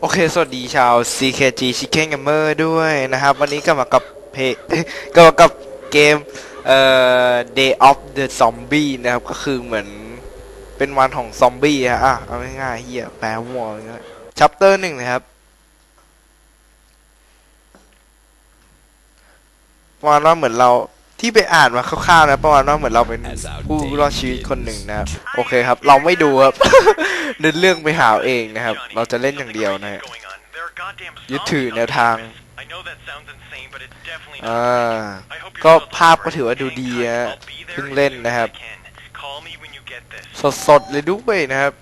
โอเค สวัสดีชาว CKG Chicken Gamer ด้วยนะครับ วันนี้ก็มากับเพก็มากับเกมเอ่อ Day of the Zombie นะครับ ก็คือเหมือนเป็นวันของซอมบี้ฮะอะเอาง่ายๆเฮียแปลมั่วอย่างเงี้ยชัปเตอร์หนึ่งนะครับประมาณว่าเหมือนเรา ที่ไปอ่านมาคร่าวๆนะประมาณว่าเหมือนเราเป็นผู้รอดชีวิตคนหนึ่งนะครับโอเคครับ เราไม่ดูครับเดินเรื่องไปหาเอาเองนะครับ เราจะเล่นอย่างเดียวนะฮะยึดถือแนวทางอ่าก็ภาพก็ถือว่าดูดีนะเพิ่งเล่นนะครับ สดๆเลยด้วยนะครับ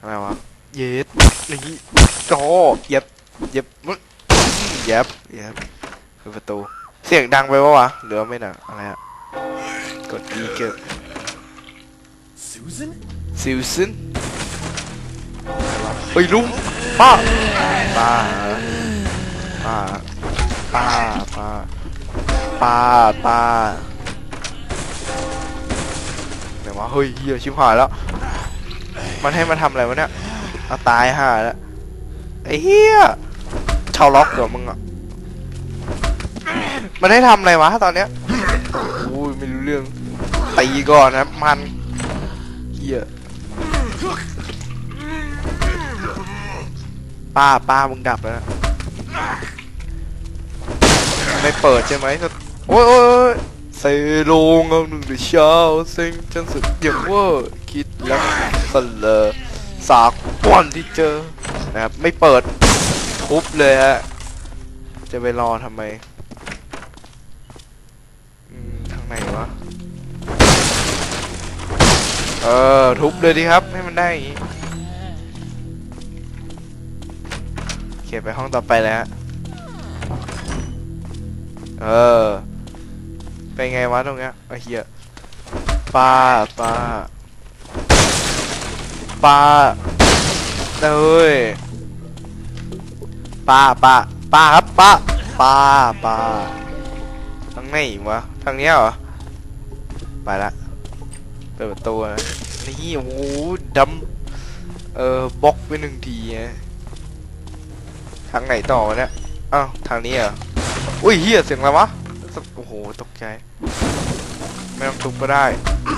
อะไรวะเย็ดนี่โอ้เย็บเย็บมึเย็บเย็บคือประตูเสียงดังไปปะวะหรือว่าไม่ดังอะไรอะกด E เก็บ Susan? ซิลซึนเฮ้ยลุงป้าป้าป้าป้าป้าป้าป้าไหนวะเฮ้ยเฮียชิบหายแล้ว มันให้มาทำอะไรวะเนี่ยเอาตายห่าแล้วไอ้เฮียชาวล็อกเหรอมึงอะ มันให้ทำอะไรวะตอนเนี้ยโอ้ยไม่รู้เรื่องตีก่อนนะมันเฮียป้าป้ามึงดับแล้วนะไม่เปิดใช่ไหมโอ้ยโอ้ยโอใส่ลงเอาหนึ่งเดียวเช้าเซ็งจนสุดอย่างเว่าคิดแล้วสเลอสากวันที่เจอนะครับไม่เปิดทุบเลยฮะจะไปรอทำไม อืมทาง ไหนวะ เออ ทุบเลยดีครับ ให้มันได้อย่างงี้โอเคไปห้องต่อไปแล้วฮะเออ เป็นไงวะตรงเนี้ยไอ้เหี้ยป้าป้าป้าเอ้ยป้าป้าป้าครับป้าป้าป้าทางไหนวะ ทางเนี้ยเหรอ ไปละเปิดประตูนะนี่โอ้โหดำเออบล็อกไปหนึ่งทีนะทางไหนต่อเนี่ยอ้าวทางนี้เหรออุ้ยเฮียเสียงอะไรวะโอ้โหตกใจ ไม่ต้องทุบก็ได้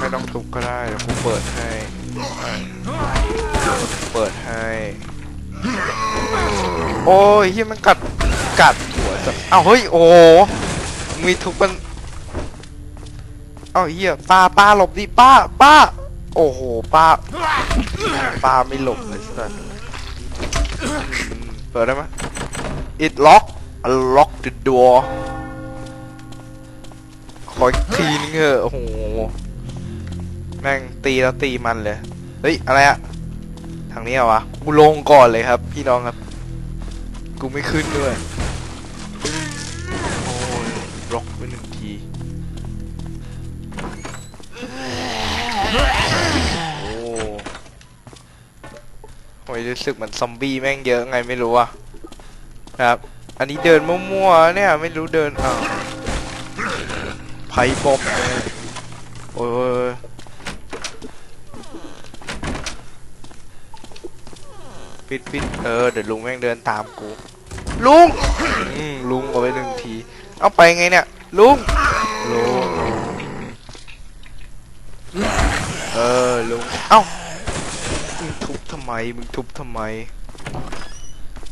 ไม่ต้องทุบก็ได้เดี๋ยวกูเปิดให้เปิดให้ โอ้ยเฮียมันกัดกัดหัวจะอ้าวเฮ้ยโอ้โหมีทุกมัน เอ้าเฮียป้าป้าหลบดิป้าป้า โอ้โหป้าป้าไม่หลบเลยสัสเปิดได้ไหม it lock unlock the door ขออีกทีนึงเถอะโอ้โหแม่งตีแล้วตีมันเลย เฮ้ย อะไรอะทางนี้เหรอวะ กูลงก่อนเลยครับ พี่น้องครับ กูไม่ขึ้นด้วย โอ้ยบล็อกไปหนึ่ง โหรู้สึกเหมือนซอมบี้แม่งเยอะไงไม่รู้อะครับ อันนี้เดินมั่วๆเนี่ยไม่รู้เดินอ้าไพ่บอมเลยโอ้ยปิดปิดเออเดี๋ยวลุงแม่งเดินตามกูลุงอืมลุงเอาไปหนึ่งที เอาไปไงเนี่ย ลุงลุงเออลุงเอ้า มึงทุบทำไม มึงทุบทำไม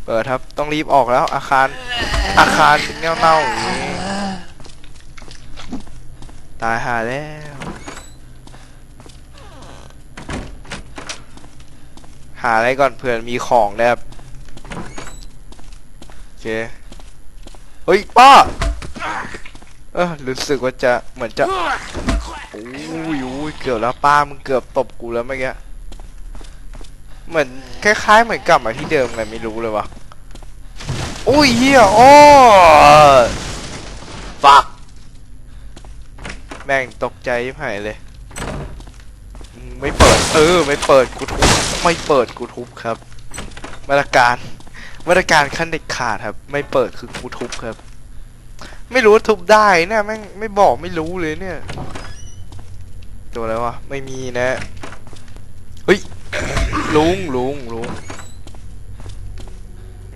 เปิดครับ ต้องรีบออกแล้ว อาคาร อาคารเป็นเน่าๆอย่างนี้ตายหาแล้ว หาอะไรก่อนเผื่อมีของนะครับโอเค เฮ้ยป้าเออรู้สึกว่าจะเหมือนจะโอ้ยโอ้ยเกือบแล้วป้ามึงเกือบตบกูแล้วเมื่อกี้ เหมือนคล้ายๆเหมือนกลับมาที่เดิมไงไม่รู้เลยวะอุ้ยเฮียโอ้ฟักแม่งตกใจยิ่งหายเลยอืมไม่เปิด เออ ไม่เปิดกูทุบไม่เปิดกูทุบครับ มาตรการมาตรการขั้นเด็ดขาดครับ ไม่เปิดคือกูทุบครับ ไม่รู้ว่าทุบได้เนี่ยแม่งไม่บอกไม่รู้เลยเนี่ย ตัวอะไรวะไม่มีนะเฮ้ย ลุงลุงลุง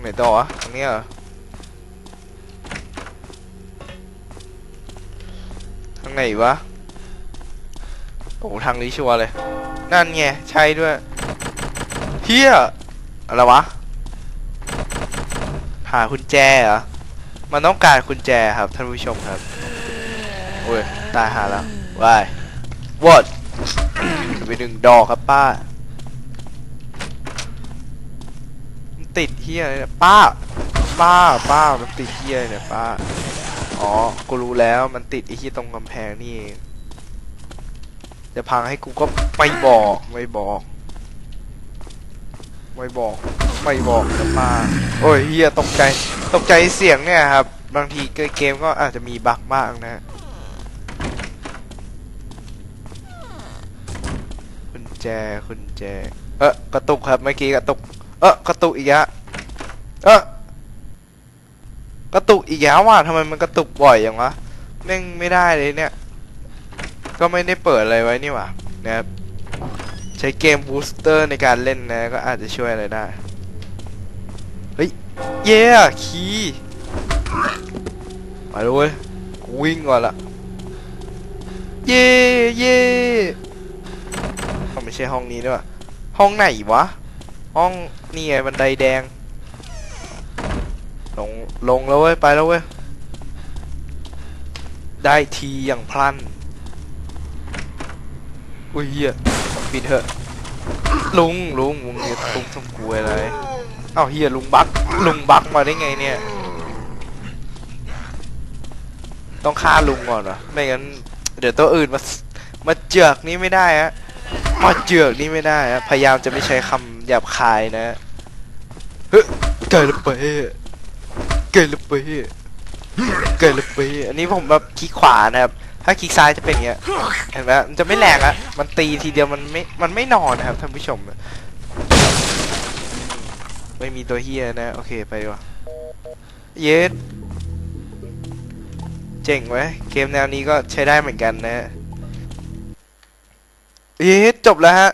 ไหนต่อวะทางนี้เหรอทางไหนวะโอ้ทางนี้ชัวร์เลย นั่นไงใช่ด้วยเฮียอะไรวะหากุญแจเหรอมันต้องการกุญแจครับท่านผู้ชมครับโอ้ยตายหาแล้ววายวอดไปหนึ่งดอกครับป้า มัน ติดเฮียอะไรเนี่ยป้า ป้าป้ามันติดเฮียอะไรเนี่ยป้า อ๋อ กูรู้แล้วมันติดไอ้เฮียตรงกำแพงนี่เองจะพังให้กูก็ไม่บอกไม่บอกไม่บอกไม่บอกนะป้า โอ้ยเฮียตกใจตกใจเสียงเนี่ยครับ บางทีเกมก็อาจจะมีบั๊กบ้างนะกุญแจกุญแจ เออกระตุกครับเมื่อกี้กระตุก เออกระตุกอีกแล้วเออกระตุกอีกแล้วว่ะทำไมมันกระตุกบ่อยอย่างวะแม่งไม่ได้เลยเนี่ย ก็ไม่ได้เปิดอะไรไว้นี่หว่านะครับใช้เกมบูสเตอร์ในการเล่นนะ ก็อาจจะช่วยอะไรได้ เฮ้ย เย้คีมาเลยเว้ยกูวิ่งก่อนละเย้เย้ไม่ใช่ห้องนี้ด้วยห้องไหนวะ ห้องนี่ไงบันไดแดง ลงลงแล้วเว้ย ไปแล้วเว้ย ได้ทีอย่างพลัน อุ้ยเหี้ยปิดเถอะ ลุงลุงลุงเนี่ยตุ้มทำกลวยอะไรเอ้าเฮียลุงบักลุงบักมาได้ไงเนี่ย ต้องฆ่าลุงก่อนเหรอ ไม่งั้น เดี๋ยวตัวอื่นมามาเจือกนี่ไม่ได้ฮะมาเจือกนี่ไม่ได้ฮะพยายามจะไม่ใช้คำ หยาบคายนะเฮ้ยไก่ละเปไก่ละเปไก่ละเปอันนี้ผมแบบคลิกขวานะครับ ถ้าคลิกซ้ายจะเป็นอย่างเงี้ย เห็นไหมมันจะไม่แรงอะมันตีทีเดียวมันไม่ มันไม่นอนนะครับท่านผู้ชม ไม่มีตัวเฮียนะ โอเคไปดีกว่าเยสเจ๋งไว้ยเกมแนวนี้ก็ใช้ได้เหมือนกันนะเยสจบแล้วฮะ